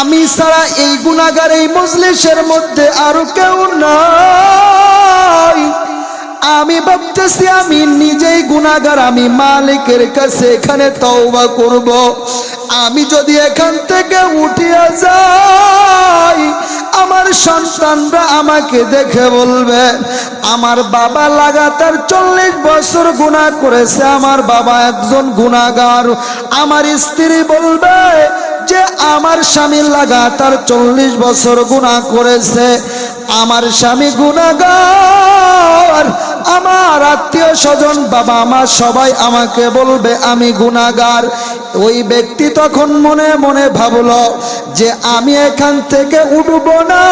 আমি ছাড়া এই গুণাগার এই মজলিসের মধ্যে আরও কেউ নাই। আমি ভাবতেছি আমি নিজেই গুণাগার আমি মালিকের কাছে এখানে তওবা করব। আমি যদি এখান থেকে উঠিয়া যাই, আমার সন্তানরা আমাকে দেখে বলবে, আমার বাবা লাগাতার চল্লিশ বছর গুণা করেছে, আমার বাবা একজন গুণাগার আমার স্ত্রী বলবে যে আমার স্বামী লাগাতার চল্লিশ বছর গুণা করেছে, আমার স্বামী গুণাগার আমার আত্মীয় স্বজন, বাবা মা সবাই আমাকে বলবে, আমি গুণাগার ওই ব্যক্তি তখন মনে মনে ভাবলো যে আমি এখান থেকে উঠব না,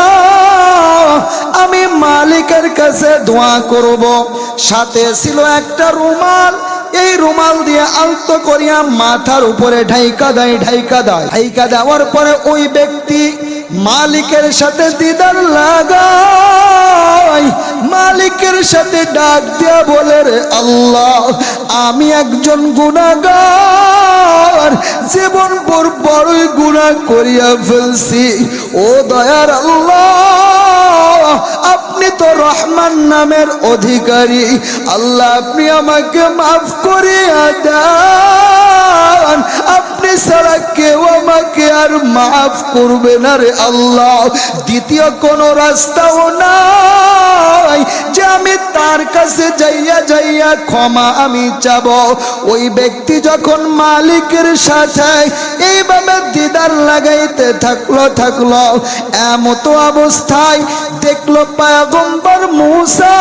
আমি মালিকের কাছে ধোঁয়া করব। সাথে ছিল একটা রুমাল এই রুমাল দিয়ে আলতো করিয়া মাথার উপরে ঢাইকা দেয় ঢাইকা দেয়। ঢাইকা দেওয়ার পরে ওই ব্যক্তি মালিকের সাথে দিদার লাগাই মালিকের সাথে ডাক দিয়া বলে, রে আল্লাহ, আমি একজন গুণাগার জীবন পর বড়ই গুণা করিয়া ফেলছি। ও দয়ার আল্লাহ আপনি তো রহমান নামের অধিকারী। আল্লাহ, আপনি আমাকে মাফ করিয়া দেন। আপনি ছাড়া কেউ আমাকে আর মাফ করবে না রে আল্লাহ। দ্বিতীয় কোনো রাস্তাও নাই যে আমি তার কাছে যাইয়া যাইয়া ক্ষমা আমি চাব। ওই ব্যক্তি যখন মালিকের সাথে এইভাবে দিদার লাগাইতে থাকল থাকল, এমত অবস্থায় দেখল পায়গম্বর মুসা,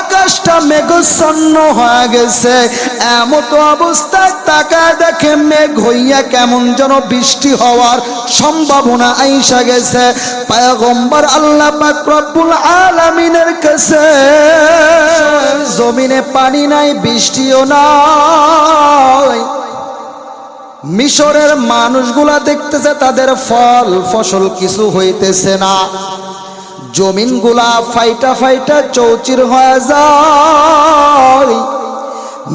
আকাশটা মেঘচ্ছন্ন হয়ে গেছে। এমত অবস্থায় তাকায় দেখে মেঘ হইয়া কেমন যেন বৃষ্টি হওয়ার সম্ভাবনা আইসা গেছে। পায়গম্বর আল্লাহ পাক রব্বুল আলামিনের কাছে। জমিনে পানি নাই, বৃষ্টিও নাই। মিশরের মানুষগুলা দেখতেছে তাদের ফল, ফসল কিছু হইতেছে না। জমিনগুলা ফাইটা ফাইটা চৌচির হয়ে যায়।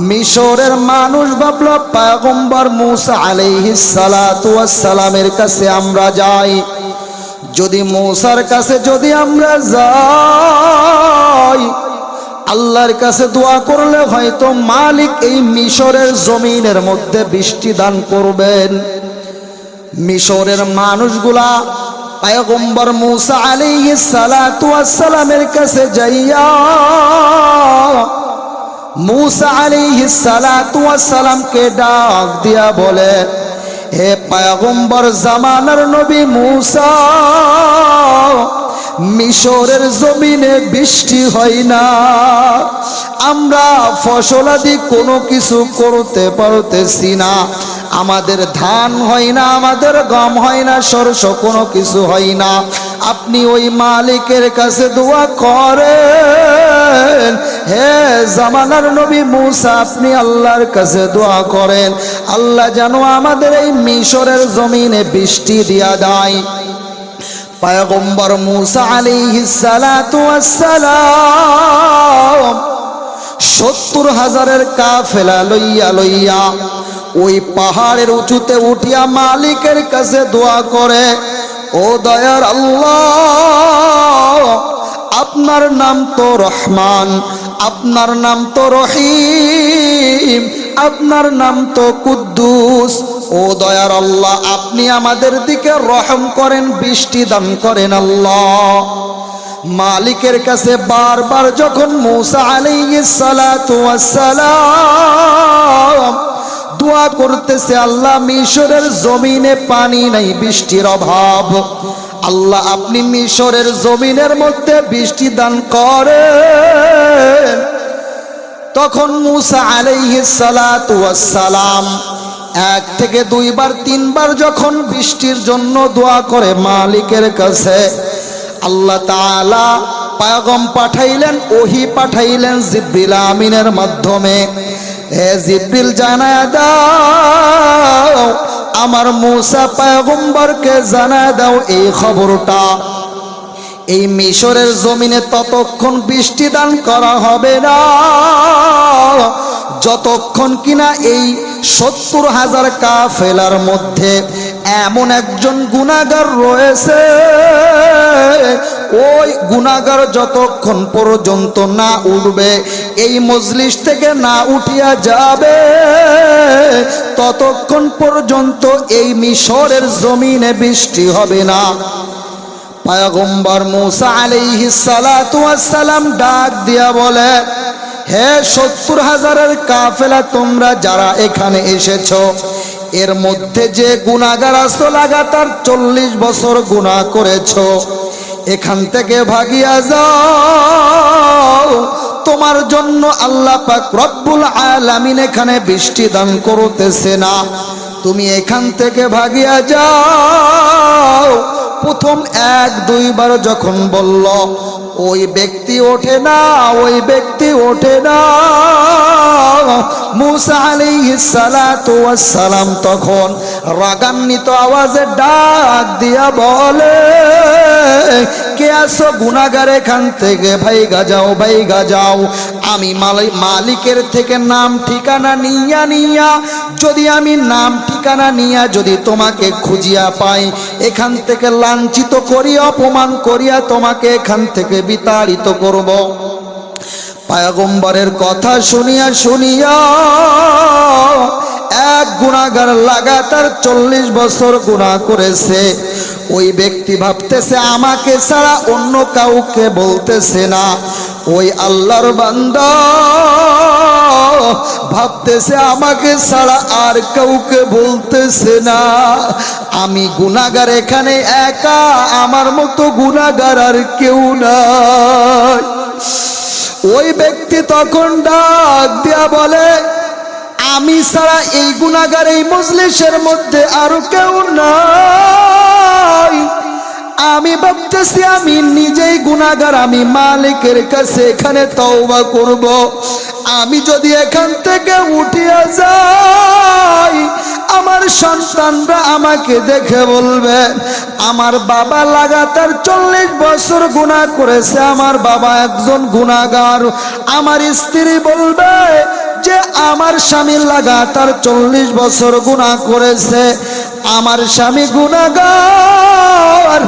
মিশরের মানুষ ভাবল পায়গম্বর মুসা আলাইহিস সালামের কাছে আমরা যাই। যদি মৌসার কাছে যদি আমরা যাই, আল্লাহর কাছে দোয়া করলে হয়তো মালিক এই মিশরের জমিনের মধ্যে বৃষ্টি দান করবেন। মিশরের মানুষগুলা পায়গম্বর মুসা সালাতু সালামের কাছে যাইয়া মুসা ওয়াস সালামকে ডাক দিয়া বলে হে পায়গম্বর জামানার নবী মুসা, মিশরের জমিনে বৃষ্টি হয় না। আমরা ফসলাদি কোনো কিছু করতে পারতেছি না। আমাদের ধান হয় না, আমাদের গম হয় না, সরষ কোনো কিছু হয় না। আপনি ওই মালিকের কাছে দোয়া করেন। হে জামানার নবী মুসা, আপনি আল্লাহর কাছে দোয়া করেন। আল্লাহ যেন আমাদের এই মিশরের জমিনে বৃষ্টি দিয়া দেয়। পায়গম্বর মুসা সত্তর হাজারের কাফেলা লইয়া লইয়া ওই পাহাড়ের উঁচুতে উঠিয়া মালিকের কাছে দোয়া করে, ও দয়ার আল্লাহ আপনার নাম তো রহমান, আপনার নাম তো রহিম, আপনার নাম তো কুদ্দুস। ও দয়ার আল্লাহ, আপনি আমাদের দিকে রহম করেন, বৃষ্টি দান করেন আল্লাহ। মালিকের কাছে বারবার যখন মুসা আলাইহিস সালাতু ওয়াস সালাম দোয়া করতেছে, আল্লাহ মিশরের জমিনে পানি নাই, বৃষ্টির অভাব। আল্লাহ আপনি মিশরের জমিনের মধ্যে বৃষ্টি দান করেন তখন মুসা সালাম এক থেকে দুইবার, তিনবার যখন বৃষ্টির জন্য দোয়া করে মালিকের কাছে, আল্লাহ তাআলা পায়গম পাঠাইলেন, ওহি পাঠাইলেন জিব্রিল আমিনের মাধ্যমে। হে জিব্রিল, জানায় দাও আমার মুসা পায়গম্বরকে জানা দাও এই খবরটা। এই মিশরের জমিনে ততক্ষণ বৃষ্টি দান করা হবে না। যতক্ষণ কিনা এই সত্তর হাজার কাফেলার মধ্যে এমন একজন গুণাগার রয়েছে ওই গুণাগার যতক্ষণ পর্যন্ত না উঠবে, এই মজলিস থেকে না উঠিয়া যাবে, ততক্ষণ পর্যন্ত এই মিশরের জমিনে বৃষ্টি হবে না। পায়গম্বর মুসা ওয়াস সালাম ডাক দিয়া বলে, হে সত্তর হাজারের কাফেলা, তোমরা যারা এখানে এসেছ, এর মধ্যে যে গুণাগার আসো লাগাতার চল্লিশ বছর গুণা করেছ এখান থেকে ভাগিয়া যাও। তোমার জন্য আল্লাহ পাক রব্বুল আলামিন এখানে বৃষ্টি দান করতেছে না। তুমি এখান থেকে ভাগিয়া যাও। প্রথম এক দুইবার যখন বলল ওই ব্যক্তি ওঠে না, ওই ব্যক্তি ওঠে না। মুসা সালাম তখন রাগান্বিত আওয়াজে ডাক দিয়া বলে কে আসো গুনাগার এখান থেকে ভাই গাজাও ভাই গাজাও আমি মালি- মালিকের থেকে নাম, ঠিকানা নিয়া নিয়া, যদি আমি নাম, ঠিকানা নিয়া যদি তোমাকে খুঁজিয়া পাই, এখান থেকে লাঞ্ছিত করিয়া অপমান করিয়া তোমাকে এখান থেকে বিতাড়িত করব। পায়গম্বরের কথা শুনিয়া শুনিয়া, এক গুণাগার লাগাতার চল্লিশ বছর গুণা করেছে। ওই ব্যক্তি ভাবতেছে, আমাকে ছাড়া অন্য কাউকে বলতেছে না। ওই আল্লাহর বান্দা ভাবতেছে, আমাকে ছাড়া আর কাউকে বলতেছে না। আমি গুণাগার এখানে একা, আমার মতো গুণাগার আর কেউ নাই। ওই ব্যক্তি তখন ডাক দিয়া বলে আমি ছাড়া এই গুণাগার এই মজলিসের মধ্যে আরও কেউ নাই। আমি ভাবতেছি আমি নিজেই গুণাগার আমি মালিকের কাছে এখানে তওবা করব। আমি যদি এখান থেকে উঠিয়া যাই, আমার সন্তানরা আমাকে দেখে বলবে, আমার বাবা লাগাতার চল্লিশ বছর গুণা করেছে, আমার বাবা একজন গুণাগার আমার স্ত্রী বলবে যে আমার স্বামী লাগাতার চল্লিশ বছর গুণা করেছে, আমার স্বামী গুণাগার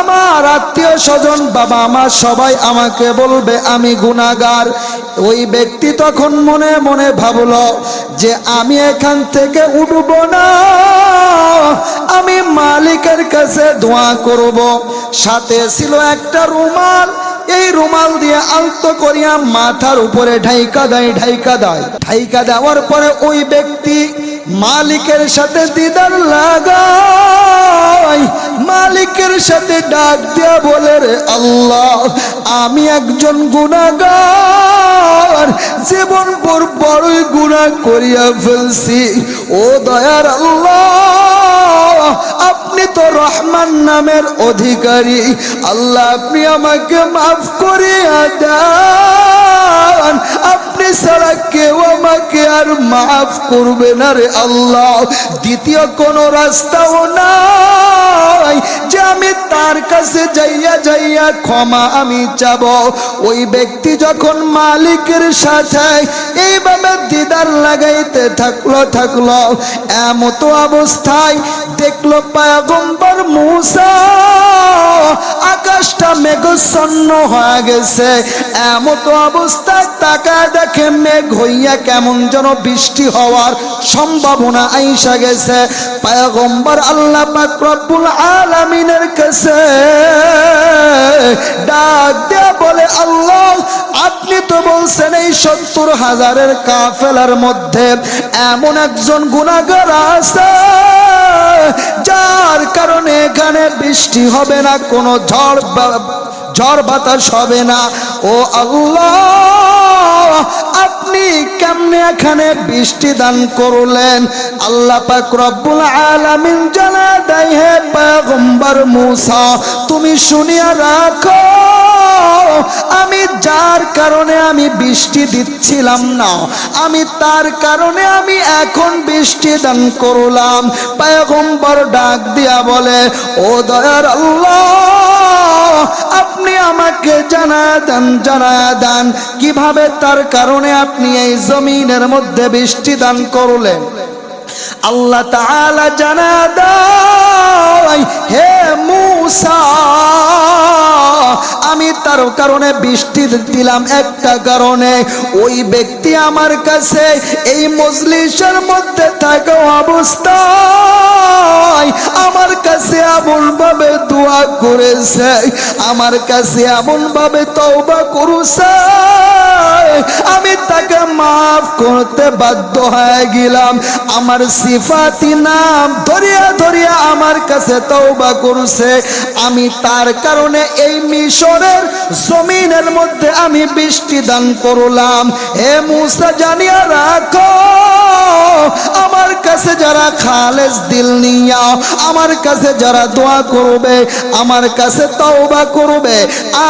আমার আত্মীয় স্বজন, বাবা মা সবাই আমাকে বলবে, আমি গুণাগার ওই ব্যক্তি তখন মনে মনে ভাবলো যে আমি এখান থেকে উঠব না, আমি মালিকের কাছে ধোঁয়া করব। সাথে ছিল একটা রুমাল এই রুমাল দিয়ে আলতো করিয়া মাথার উপরে ঢাইকা দেয় ঢাইকা দেয়। ঢাইকা দেওয়ার পরে ওই ব্যক্তি মালিকের সাথে দিদার লাগাই মালিকের সাথে ডাক দিয়া বলে, রে আল্লাহ, আমি একজন গুণাগার জীবন পর বড়ই গুণা করিয়া ফেলছি। ও দয়ার আল্লাহ আপনি তো রহমান নামের অধিকারী। আল্লাহ, আপনি আমাকে মাফ করিয়া দেন। আপনি ছাড়া কেউ আমাকে আর মাফ করবে না রে আল্লাহ। দ্বিতীয় কোন রাস্তাও নাই যে আমি তার কাছে যাইয়া যাইয়া ক্ষমা আমি চাব। ওই ব্যক্তি যখন মালিকের সাথে এইভাবে দিদার লাগাইতে থাকল থাকল, এমতো অবস্থায় দেখল পায়গম্বর মুসা। আকাশটা মেঘচ্ছন্ন হয়ে গেছে। এমতো অবস্থায় তাকায় দেখে মেঘ হইয়া কেমন যেন বৃষ্টি হওয়ার সম্ভাবনা আইসা গেছে। পায়গম্বর আল্লাহ পাক আলামিনের কাছে ডাক দেয়া বলে, আল্লাহ, আপনি তো বলছেন এই সত্তর হাজারের কাফেলার মধ্যে এমন একজন গুণাগার আছে। যার কারণে এখানে বৃষ্টি হবে না কোনো ঝড় ঝড় বাতাস হবে না। ও আল্লাহ! আপনি কেমনে এখানে বৃষ্টি দান করলেন? আল্লাহ পাক রব্বুল আলামিন জানা দেয়, হে পয়গম্বর মুসা, তুমি শুনিয়া রাখো, আমি যার কারণে আমি বৃষ্টি দিচ্ছিলাম না, আমি তার কারণে আমি এখন বৃষ্টি দান করলাম। পয়গম্বর ডাক দিয়া বলে, ও দয়ার আল্লাহ আপনি আমাকে জানা দেন জানা দেন। কীভাবে তার কারণে আপনি এই জমিনের মধ্যে বৃষ্টি দান করলেন? আল্লাহ তাআলা জানা দেয় হে মূসা। তার কারণে বৃষ্টি দিলাম একটা কারণে। ওই ব্যক্তি আমার কাছে এই মজলিসের মধ্যে থাকা অবস্থায় আমার কাছে এমন ভাবে দোয়া করেছে, আমার কাছে এমন ভাবে তওবা করেছে। আমি তাকে মাফ করতে বাধ্য হয়ে গেলাম। আমার সিফাতি নাম ধরিয়া ধরিয়া আমার কাছে তওবা করছে। আমি তার কারণে এই মিশরের জমিনের মধ্যে আমি বৃষ্টি দান করলাম। হে মুসা জানিয়া রাখো, আমার কাছে যারা খালেজ দিল নিয়া, আমার কাছে যারা দোয়া করবে, আমার কাছে তওবা করবে,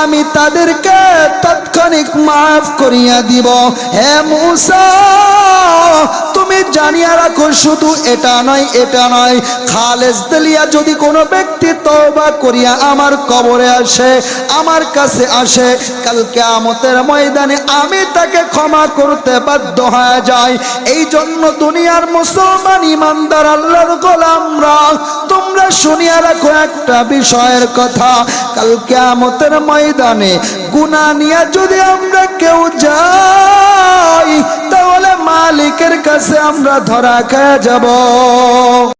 আমি তাদেরকে তাৎক্ষণিক মাফ করিয়া দিব। হে মুসা, তুমি জানিয়া রাখো, শুধু এটা নয় এটা নয় খালেজ দিলিয়া যদি কোনো ব্যক্তি তওবা করিয়া আমার কবরে আসে, আমার কাছে আসে কালকে আমতের ময়দানে আমি তাকে ক্ষমা করতে বাধ্য হয়ে যাই। এই জন্য দুনিয়ার মুসলমান ইমানদার আল্লাহর গোলামরা, তোমরা শুনিয়া রাখো একটা বিষয়ের কথা। কালকে আমতের ময়দানে গুনাহ নিয়ে যদি আমরা কেউ যাই, তাহলে মালিকের কাছে আমরা ধরা খেয়ে যাব।